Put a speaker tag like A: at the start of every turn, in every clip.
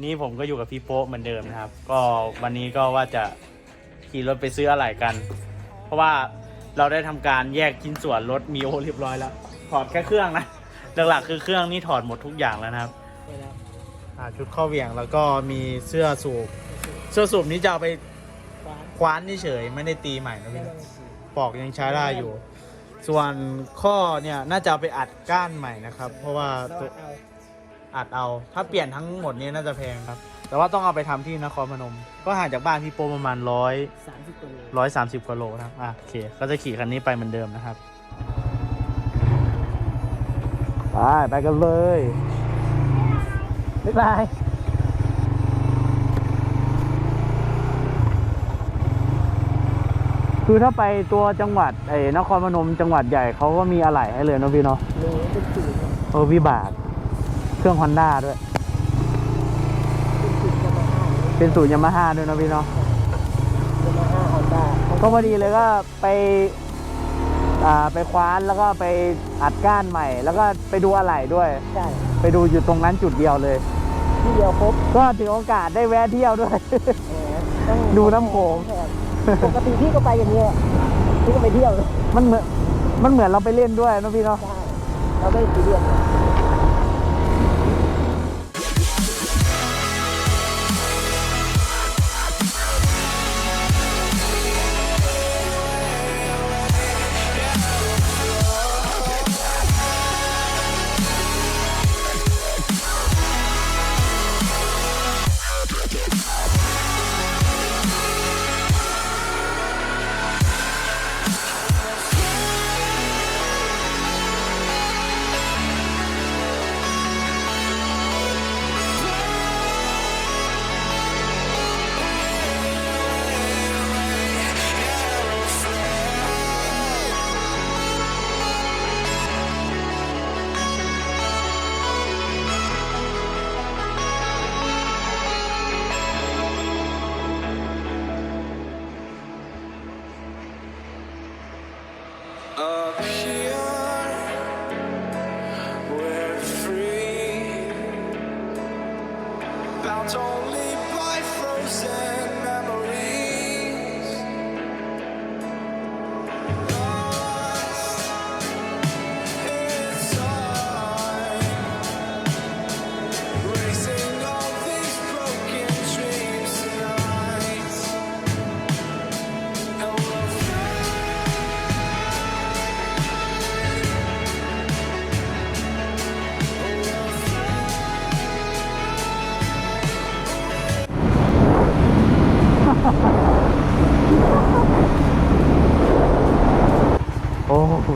A: นี่ผมก็อยู่กับพี่โป๊ะเหมือนเดิมนะครับ ก็วันนี้ก็ว่าจะขี่รถไปซื้ออะไรกัน เพราะว่าเราได้ทำการแยกชิ้นส่วนรถมีโอเรียบร้อยแล้วถอดแค่เครื่องนะหลักๆคือเครื่องนี่ถอดหมดทุกอย่างแล้วนะครับอ่าชุดข้อเหวี่ยงแล้วก็มีเสื้อสูบเสื้อสูบนี้จะเอาไปคว้านเฉยๆไม่ได้ตีใหม่นะพี่นะปอกยังใช้ได้อยู่ ส่วนข้อเนี่ยน่าจะเอาไปอัดก้านใหม่นะครับ เพราะว่าตัว อัดเอา ถ้าเปลี่ยนทั้งหมดนี้น่าจะแพงครับ แต่ว่าต้องเอาไปทำที่นครพนม ก็ห่างจากบ้านพี่โปประมาณร้อย
B: สามสิบกิโล
A: ร้อยสามสิบกิโลนะครับอะโอเค ก็จะขี่คันนี้ไปเหมือนเดิมนะครับ ไป ไปกันเลยบ๊ายบายคือถ้าไปตัวจังหวัดไอ้นครพนมจังหวัดใหญ่เขาก็มีอะไหล่ให้เลยเนอะพี่เนาะ
B: โลเป็นสูตร
A: เออวิบาก เครื่องฮอนด้าด้วย
B: เป็นสูตรยามาฮ่า
A: เป็นสูตรยามาฮ่าด้วยเนอะพี่เนาะ
B: ยามาฮ่าฮอนด้า
A: ก็พอดีเลยก็ไปอ่าไปคว้านแล้วก็ไปอัดก้านใหม่ แล้วก็ไปดูอะไหล่ด้วย
B: ใช่
A: ไปดูอยู่ตรงนั้นจุดเดียวเลย
B: ที่เดียวครบ
A: ก็ถือโอกาสได้แวะเที่ยวด้วย
B: แหมต้อง
A: ดูน้ำโขง
B: ปกติพี่ก็ไปอย่างเงี้ยพี่ก็ไปเที่ยวเลย
A: มันเหมือนมันเหมือนเราไปเล่นด้วยเนอะพี่เนาะ
B: ใช่เราไม่ได้ซีเรียส
C: only by frozen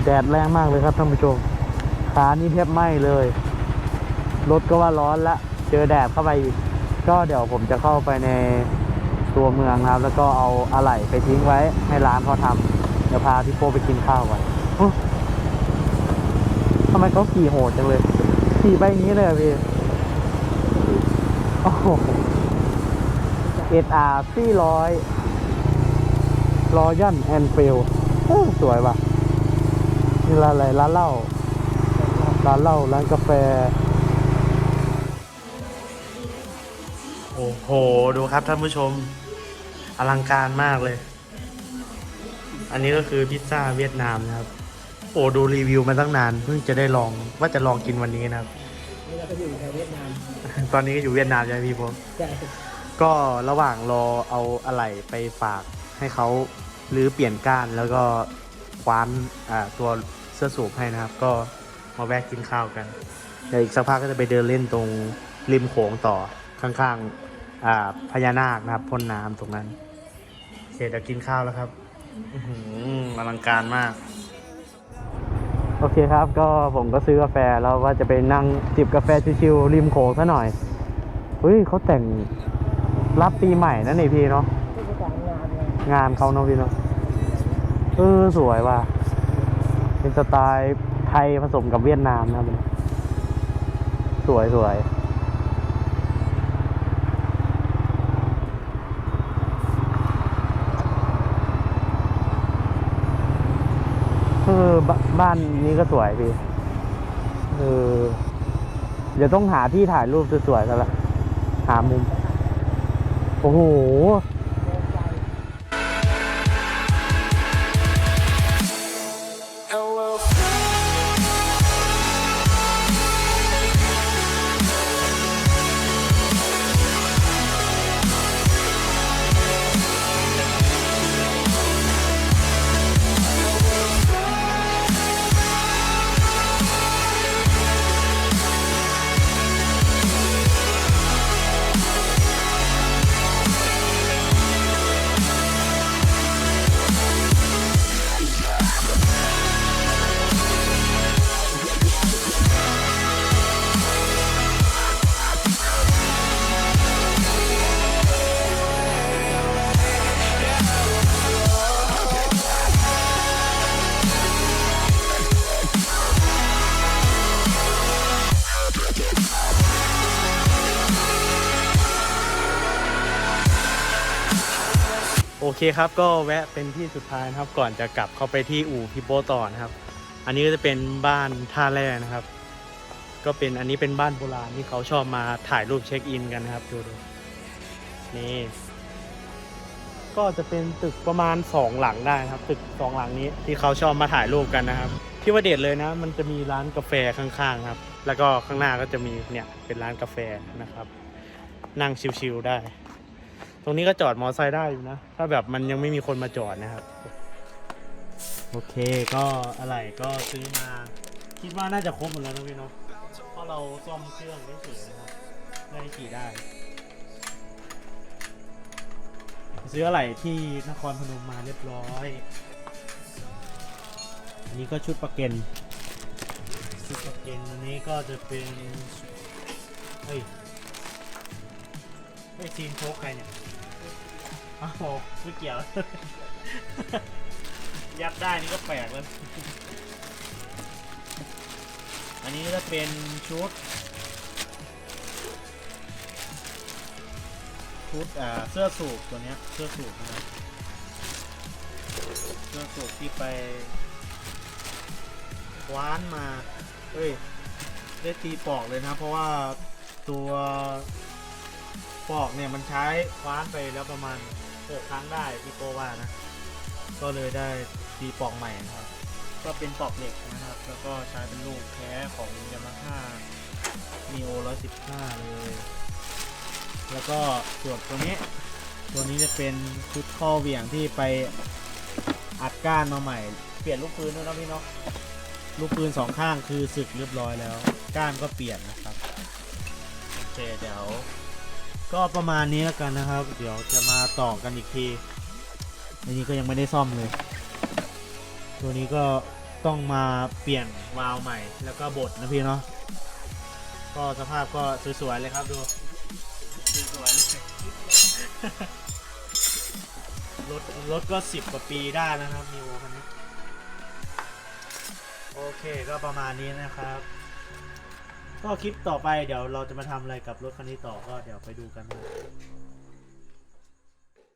A: แดดแรงมากเลยครับท่านผู้ชม ขานี่แทบไหม้เลย รถก็ว่าร้อนละ เจอแดดเข้าไปอีก ก็เดี๋ยวผมจะเข้าไปในตัวเมืองครับ แล้วก็เอาอะไหล่ไปทิ้งไว้ให้ร้านเขาทำเดี๋ยวพาพี่โป้ไปกินข้าวกันโอ้ทำไมเขาขี่โหดจังเลย ขี่ไปอย่างนี้เลยพี่โอ้โหเอ็ดอาร์สี่ร้อยรอยันแอนฟิลสวยว่ะ นี่ร้านอะไรร้านเหล้าร้านเหล้าร้านกาแฟ โอ้โห ดูครับท่านผู้ชม อลังการมากเลย อันนี้ก็คือพิซซ่าเวียดนามนะครับ โอ้ดูรีวิวมาตั้งนาน เพิ่งจะได้ลองว่าจะลองกินวันนี้นะครับ
B: นี่เราก็อยู่แถวเวียดนาม
A: ตอนนี้ก็อยู่เวียดนามใช่ไหมพี่ผม
B: ใช่
A: ก็ระหว่างรอเอาอะไหล่ไปฝากให้เขาหรือเปลี่ยนก้านแล้วก็ คว้านอ่าตัวเสื้อสูบให้นะครับ ก็มาแวะกินข้าวกันเดี๋ยวอีกสักพักก็จะไปเดินเล่นตรงริมโขงต่อข้างๆอ่าพญานาคนะครับพ่นน้ำตรงนั้นโอเคเดี๋ยวกินข้าวแล้วครับอื้อหืออลังการมาก โอเคครับก็ผมก็ซื้อกาแฟแล้วว่าจะไปนั่งจิบกาแฟชิวๆริมโขงซะหน่อยเฮ้ยเขาแต่งรับปีใหม่นั่นนี่พี่เนาะ
B: ที่ประสานงานไง
A: งานเขาเนาะพี่เนาะ เออ สวยว่ะ เป็นสไตล์ไทยผสมกับเวียดนามนะครับสวยสวยเออบ้าบ้านนี้ก็สวยพี่เออเดี๋ยวต้องหาที่ถ่ายรูปสวยๆซะละถามหนึ่งโอ้โห อเคครับก็แวะเป็นที่สุดท้ายนะครับ ก่อนจะกลับเข้าไปที่อู่พี่โปต่อนะครับ อันนี้ก็จะเป็นบ้านท่าแร่นะครับ ก็เป็นอันนี้เป็นบ้านโบราณที่เขาชอบมาถ่ายรูปเช็คอินกันนะครับดูดูนี่ก็จะเป็นตึกประมาณสองหลังได้นะครับ ตึกสองหลังนี้ที่เขาชอบมาถ่ายรูปกันนะครับ ที่ว่าเด็ดเลยนะ มันจะมีร้านกาแฟข้างๆครับ แล้วก็ข้างหน้าก็จะมีเนี่ยเป็นร้านกาแฟนะครับ นั่งชิลๆได้ ตรงนี้ก็จอดมอไซค์ได้อยู่นะ ถ้าแบบมันยังไม่มีคนมาจอดนะครับ โอเคก็อะไรก็ซื้อมา คิดว่าน่าจะครบหมดแล้วนะพี่เนาะเพราะเราซ่อมเครื่องเฉยนะครับได้ขี่ได้ ซื้ออะไรที่นครพนมมาเรียบร้อย อันนี้ก็ชุดประเก็นชุดประเก็นอันนี้ก็จะเป็นเฮ้ย เฮ้ยทีมโชคใครเนี่ยอ้าวไม่เกี่ยว ยัดได้นี่ก็แปลกแล้วอันนี้จะเป็นชุด ชุดอ่าเสื้อสูบตัวเนี้ย เสื้อสูบนะครับเสื้อสูบที่ไปคว้านมา เฮ้ย ได้ตีปอกเลยนะ เพราะว่าตัว ปอกเนี่ยมันใช้คว้านไปแล้วประมาณหกครั้งได้พี่โกว่านะ ก็เลยได้ตีปอกใหม่นะครับ ก็เป็นปอกเหล็กนะครับ แล้วก็ใช้เป็นลูกแท้ของยามาฮ่ามีโอ115เลย แล้วก็ส่วนตัวนี้ ตัวนี้จะเป็นชุดข้อเหวี่ยงที่ไปอัดก้านมาใหม่ เปลี่ยนลูกปืนด้วยนะพี่เนาะลูกปืนสองข้างคือสึกเรียบร้อยแล้ว ก้านก็เปลี่ยนนะครับ โอเคเดี๋ยว ก็ประมาณนี้แล้วกันนะครับ เดี๋ยวจะมาต่อกันอีกทีอันนี้ก็ยังไม่ได้ซ่อมเลย ตัวนี้ก็ต้องมาเปลี่ยนวาล์วใหม่ แล้วก็บดนะพี่เนาะก็สภาพก็สวยๆเลยครับดูสวยๆรถรถก็สิบกว่าปีได้นะครับนิวคันนี้โอเคก็ประมาณนี้นะครับ ก็คลิปต่อไปเดี๋ยวเราจะมาทำอะไรกับรถคันนี้ต่อก็เดี๋ยวไปดูกันนะ